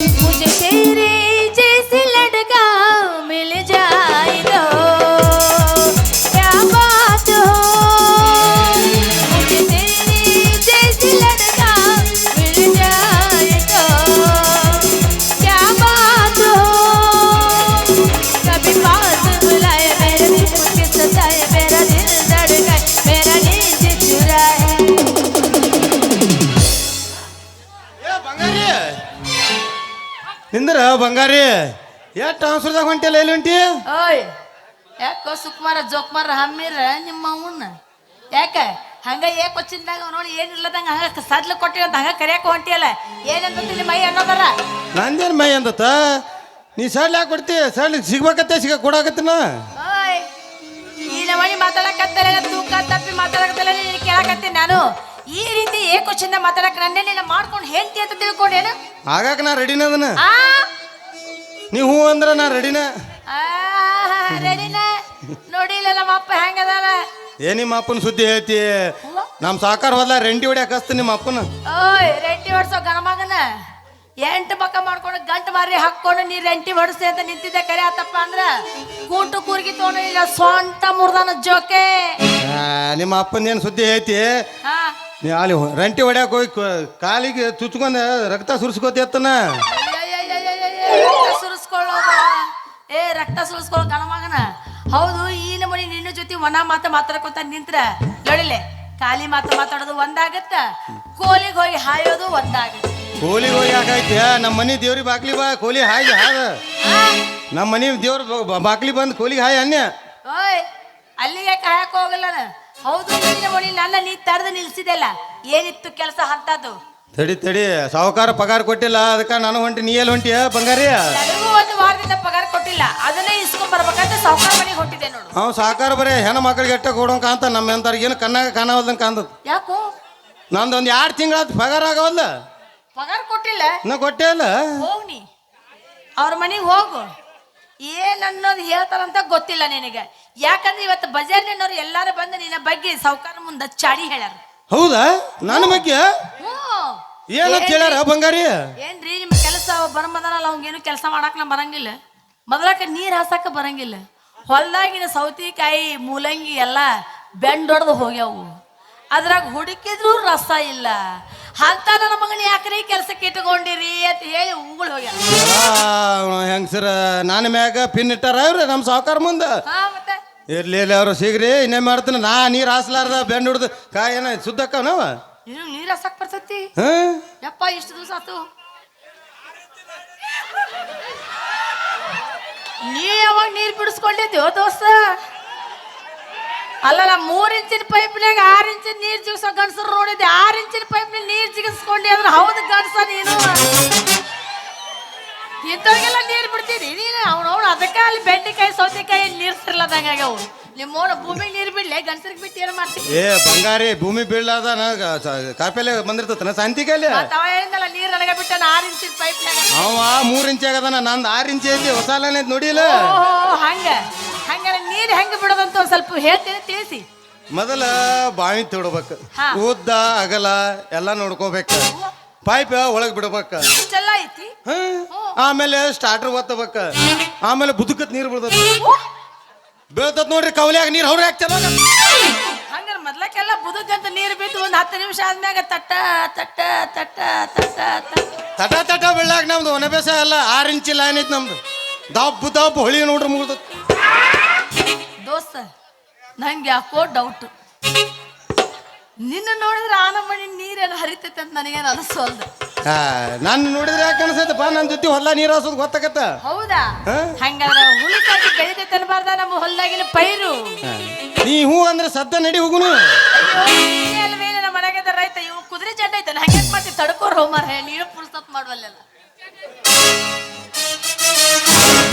मुझे तेरे ನಿಂದ್ರ ಬಂಗಾರಿ ಎಷ್ಟು ಆನ್ಸರ್ದಾಗ ಹೊಂಟಿಲ್ಲ ಎಲ್ಲಿ ಹೊಂಟಿ? ಓಯ್ ಯಾಕೋ ಸುಕುಮಾರ ಜೋಕುಮಾರ ಹಮ್ಮಿರ ನಿಮ್ಮ ಅವನ್ನ ಯಾಕ? ಹಂಗ ಏಕ್ ಕೊಚ್ಚಿಂದಾಗ ನೋಡಿ ಏನಿಲ್ಲದಂಗ ಹಂಗ ಸದ್ಲು ಕೊಟ್ಟಿ ಅಂತ ಹಂಗ ಕರಿಯಾಕ ಹೊಂಟಿಯಲ್ಲ? ಏನಂತ ಮೈ ಅನ್ನೋದರ? ನಂದೇನ್ ಮೈ ಅಂದತ ನೀ ಸಡ್ಲ ಯಾಕೆ ಕೊಡ್ತಿ? ಸಡ್ಲ್ ಸಿಗ್ಬೇಕತ್ತೆ ಸಿಗ ಕೊಡಾಕತ್ತನ ಈ ನಮ್ಮನಿ ಮಾತಾಡಕತ್ತಲ್ಲ ತೂಕ ತಪ್ಪಿ ಮಾತಾಡಕತ್ತಲ್ಲ ಕೇಳಕತ್ತೀನಿ ನಾನು. ಈ ರೀತಿ ಏಕವಚನ ಮಾತಾಡಕ್ ನನ್ನೇ ನೀನು ಮಾಡ್ಕೊಂಡು ಹೇಳ್ತಿ ಅಂತ ತಿಳ್ಕೊಂಡೇನು? ಆಗಾಕ ನಾ ರೆಡಿನ ಅದನ್ನ? ಆ? ನೀ ಹೂ ಅಂದ್ರ ನಾ ರೆಡಿನ ರೆಡಿನ ನೋಡಿಲ್ಲ ನಮ್ಮ ಅಪ್ಪ ಹೆಂಗದಾರ? ಏ ನಿಮ್ಮ ಅಪ್ಪನ ಸುದ್ದಿ ಹೇಳ್ತಿ. ನಮ್ಮ ಸಾಕಾರ ಹೋದ್ಲ ರೆಂಟಿ ಹೊಡ್ಯಾಕ ಹಸ್ತ ನಿಮ್ಮ ಅಪ್ಪನ. ಓಯ್ ರೆಂಟಿ ಹೊಡ್ಸೋ ಗಣಮಗನ ಎಂಟು ಪಕ್ಕ ಮಾಡ್ಕೊಂಡು ಗಂಟು ಮಾರಿ ಹಾಕೊಂಡು ನೀ ಎಂಟಿ ಹೊಡಿಸಿ ಅಂತ ನಿಂತಿದ್ದೆ. ಕರೆ ಆತಪ್ಪ ಅಂದ್ರ ಕೂಟು ಕೂರ್ಗಿ ತೋಣ ಈಗ ಸ್ವಂತ ಮುರ್ದಾನ ಜೋಕೆ. ಆ, ನಿಮ್ಮ ಅಪ್ಪನ ಏನು ಸುದ್ದಿ ಐತಿ? ಹಾ. ನೀ ಅಲ್ಲಿ ರಂಟಿ ರೆಂಟಿ ಹೊಡ್ಯಾಕ ಹೋಗಿ ಕ- ಕಾಲಿಗೆ ಚುಚ್ಕೊಂಡ ರಕ್ತ ಸುರಿಸ್ಕೋತಿ ಅತ್ತನ? ರಕ್ತ ಸುರಿಸ್ಕೊಳ್ಳೋದ ಏ ರಕ್ತ ಸುರಿಸ್ಕೊಳ್ಳೋ ಗಣಮಗನ ಹೌದು ಈ ನಮೂನಿ ನಿನ್ನ ಜೊತೆ ಒಣ ಮಾತ ಮಾತಾಡ್ಕೊತ ನಿಂತ್ರ ಹೇಳಿಲೆ ಖಾಲಿ ಮಾತು ಮಾತಾಡೋದು ಒಂದಾಗತ್ತ ಕೋಲಿಗೆ ಹೋಗಿ ಹಾಯೋದು ಒಂದಾಗತ್ತ ಕೋಲಿಗೆ ಹೋಗಿ ಯಾಕೈತೆ ನಮ್ಮ ಮನೆ ದೇವ್ರಿಗೆ ಬಾಕ್ಲಿ ಬಾ ಕೋಲಿ ಹಾಯ್ ಹಾದ. ನಮ್ಮ ಮನೆ ದೇವ್ರ ಬಾಕ್ಲಿ ಬಂದು ಕೋಲಿಗೆ ಹಾಯ್ ಅನ್ಯ. ಓಯ್ ಅಲ್ಲಿಗೆ ಕಾಯಕ್ ಹೋಗಲ್ಲ ನಾನು. ಹೌದು ನಿನ್ನ ಮಣಿ ನನ್ನ ನೀ ತಡೆದು ನಿಲ್ಸಿದೆಲ್ಲ. ಏನಿತ್ತು ಕೆಲಸ ಅಂತದ್ದು ತಡಿ ತಡಿ. ಸಾವುಕಾರ ಪಗಾರ ಕೊಟ್ಟಿಲ್ಲ ಅದಕ್ಕೆ ನಾನು ಹೊಂಟಿ ನೀ ಎಲ್ಲಿ ಹೊಂಟಿಯ ಬಂಗಾರಿ? ನನಗೂ ಒಂದು ವಾರದಿಂದ ಪಗಾರ ಕೊಟ್ಟಿಲ್ಲ. ಅದನ್ನೇ ಇಸ್ಕೊಂಡ್ ಬರ್ಬೇಕಂತ ಸಾವುಕಾರ ಮನೆಗೆ ಹೊಟ್ಟಿದೆ ನೋಡು. ಅವ್ ಸಾಕಾರ ಬರೀ ಹೆಣ್ಣು ಮಕ್ಳಿಗೆ ಎಟ್ಟ ಕೊಡೋಂಗ ಕಾಂತ ನಮ್ಮ ಎಂತವ್ರಿಗೆ ಏನು ಕಣ್ಣಾಗ ಕಾಣವಲ್ದಂಗೆ ಕಾಂತದ ಯಾಕೋ? ನಂದು ಒಂದು ಎರಡು ತಿಂಗಳಾದ ಪಗಾರ ಆಗವಲ್ಲ ಪಗಾರ ಕೊಟ್ಟಿಲ್ಲ. ನಾ ಕೊಟ್ಟೆ ಹೋಗ್ನಿ ಅವ್ರ ಮನೆಗೆ ಹೋಗು. ಏನ್ ಅನ್ನೋದು ಹೇಳ್ತಾರಂತ ಗೊತ್ತಿಲ್ಲ ನಿನಗೆ. ಯಾಕಂದ್ರೆ ಇವತ್ತು ಬಜಾರ್ನವ್ರು ಎಲ್ಲಾರು ಬಂದು ನಿನ್ನ ಬಗ್ಗೆ ಸಾವುಕಾರ ಮುಂದೆ ಚಾಡಿ ಹೇಳ್ಯಾರ. ಹೌದಾ? ನನ್ನ ಬಗ್ಗೆ? ಹ್ಞೂ. ಏನಂತ ಹೇಳ್ಯಾರ ಬಂಗಾರಿ? ಏನ್ರಿ ನಿಮ್ಮ ಕೆಲಸ ಬರಂಬದನಲ್ಲ ಅವಂಗೇನು ಕೆಲಸ ಮಾಡಕ್ ನಾ ಬರಂಗಿಲ್ಲ. ಮೊದಲಕ ನೀರ್ ಹಾಸಕ ಬರಂಗಿಲ್ಲ. ಹೊಲ್ದಾಗಿನ ಸೌತಿಕಾಯಿ ಮೂಲಂಗಿ ಎಲ್ಲ ಬೆಂಡೊಡ್ದು ಹೋಗ್ಯಾವು. ಅದ್ರಾಗ ಹುಡುಕಿದ್ರು ರಸ ಇಲ್ಲ. ಅಂತ ನನ್ನ ಮಗನ ಯಾಕ್ರಿ ಕೆಲಸಕ್ಕೆ ಇಟ್ಕೊಂಡಿರಿ ಅಂತ ಹೇಳಿ ಉಗುಳು ಹೋಗ್ಯಾವ ಹೆಂಗಸರ ನಾನು ಮ್ಯಾಗ ಪಿನ್ ಇಟ್ಟಾರ ಅವ್ರ ನಮ್ಮ ಸಾವುಕಾರ ಮುಂದೆ? ಹಾ ಮತ್ತೆ? ಇರ್ಲಿ ಇರ್ಲಿ ಅವ್ರು ಸಿಗ್ರಿ ಇನ್ನೇ ಮಾಡ್ತೀನಿ? ನಾ ನೀರು ಹಾಸ್ಲಾರ್ದ ಬೆಂಡ್ ಹಿಡ್ದು ಕಾಯಿ ಏನ ಸುದ್ದಕ್ಕನವ ನೀನು ನೀರ್ ಹಾಸಕ್ ಬರ್ತತಿ? ಹಾಂ? ಯಪ್ಪ ಇಷ್ಟು ದಿವಸ ಆತು. ನೀ ಯಾವಾಗ ನೀರ್ ಬಿಡಿಸ್ಕೊಂಡಿದ್ಯೋ ದೋಸ್ತ? ಅಲ್ಲಲ್ಲ ಮೂರ್ ಇಂಚಿನ ಪೈಪ್ನಾಗ ಆರ್ ಇಂಚಿನ ನೀರ್ ಜಿಗಿಸೋ ಗಂಡಸರು ನೋಡಿದ್ದೆ. ಆರ್ ಇಂಚಿನ ಪೈಪ್ನಲ್ಲಿ ನೀರ್ ಜಿಗಿಸ್ಕೊಂಡಿ ಅಂದ್ರೆ ಹೌದು ಗಂಡಸ ನೀನು. ಇಂಥವ್ರಿಗೆಲ್ಲ ನೀರು ಬಿಡ್ತೀನಿ ನೀನು ಅವ್ನು ಅವ್ನು ಅದಕ್ಕೆ ಅಲ್ಲಿ ಬೆಂಡೆಕಾಯಿ ಸೌತೆಕಾಯಿ ನೀರ್ ಸಿರ್ಲದಂಗ ಆಗ್ಯಾವು. ನಿಮ್ಮೋಣ ಭೂಮಿ ನೀರು ಬಿಡ್ಲೆ ಗಂಡಸರಿಗೆ ಬಿಟ್ಟು ಏನು ಮಾಡ್ತೀನಿ ಏ ಬಂಗಾರಿ ಭೂಮಿ ಬೀಳದ ಕಾಪೇಲೆ ಬಂದಿರ್ತತನ ಸಂತಿಕಲ್ಲಿ ಮತ್ತ ಅವ ಹೇಳಿದ್ನಲ್ಲ ನೀರ್ ನನಗೆ ಬಿಟ್ಟ ಆರ್ ಇಂಚಿನ ಪೈಪ್ನಾಗ ಅವ ಮೂರ್ ಇಂಚ್ ಆಗದನ ನಂದು ಆರು ಇಂಚ್ ಐತಿ ಹೊಸ ನೋಡಿಲ್ಲ? ಓಹೋ ಹಂಗ. ಹಂಗ ನೀರು ಹೆಂಗ್ ಬಿಡೋದಂತ ಒಂದ್ ಸ್ವಲ್ಪ ಹೇಳ್ತೀನಿ ತಿಳಿಸಿ. ಮೊದಲ ಬಾವಿ ತೊಡ್ಬೇಕು. ಹಾ. ಉದ್ದ ಅಗಲ ಎಲ್ಲ ನೋಡ್ಕೋಬೇಕು. ಪೈಪ್ ಒಳಗ್ ಬಿಡ್ಬೇಕ. ಇಷ್ಟೆಲ್ಲ ಐತಿ ಹ? ಆಮೇಲೆ ಸ್ಟಾರ್ಟರ್ ಒತ್ತಬೇಕ. ಆಮೇಲೆ ಬುದುಕತ್ ನೀರು ಬಿಡ್ದ ಬೀಳ್ತದ ನೋಡ್ರಿ ಕವಲ್ಯಾಗ ನೀರು ಅವ್ರ ಚಲೋ ಹಂಗ ಮೊದ್ಲಕ್ಕೆಲ್ಲ ಬುದುಕಂತ ನೀರ್ ಬಿದ್ದು ಒಂದ್ ಹತ್ತು ನಿಮಿಷ ಆದ್ಮ್ಯಾಗ ತಟ್ಟ ತಟ್ಟ ತಟ್ಟ ತಟ್ಟ ತಟ್ಟ. ತಟ ತಟ ಬೀಳಾಕ ನಮ್ದು ಒಣ ಬೇಸ ಅಲ್ಲ ಆರು ಇಂಚಿ ಲೈನ್ ಐತಿ ನಮ್ದು. ದಬ್ಬು ದಬ್ಬು ಹೊಳಿ ನೋಡ್ರಿ ಮುಗ್ದತ್. ದೋಸ್ತ ನಂಗೆ ಯಾಕೋ ಡೌಟ್ ನಿನ್ನ ನೋಡಿದ್ರೆ ಆನಮಣಿ ನೀರೇನು ಹರಿತೈತೆ ಅಂತ ನನಗೇನು ಅನಿಸೋಲ್ದು ನಾನು ನೋಡಿದ್ರೆ ಯಾಕೆ ಅನ್ಸತ್ತಪ್ಪ ನನ್ನ ಜೊತೆ ಹೊಲ ನೀರು ಹಾಸೋದು ಗೊತ್ತಾಗತ್ತ? ಹೌದಾ? ಹಂಗಾದ್ರೆ ಹುಳಿಕಾಗಿ ಬೆಳಿತೈತೆ ಅನ್ಬಾರ್ದ ನಮ್ಮ ಹೊಲ್ದಾಗಿನ ಪೈರು? ನೀ ಹೂ ಅಂದ್ರೆ ಸದ್ದ ನಡಿ ಹೋಗುನು. ಅಲ್ವೇನೆ ನಮ್ಮ ಮನೆಗೆ ರೈತ ಇವು ಕುದುರೆ ಜಡ್ಡ ಐತೆ ಹಂಗೆ ಮಾಡ್ತಿ ತಡ್ಕೋರ್ ಹೋಮಾರ ನೀರು ಪುರ್ಸತ್ ಮಾಡುವಲ್ಲೆಲ್ಲ.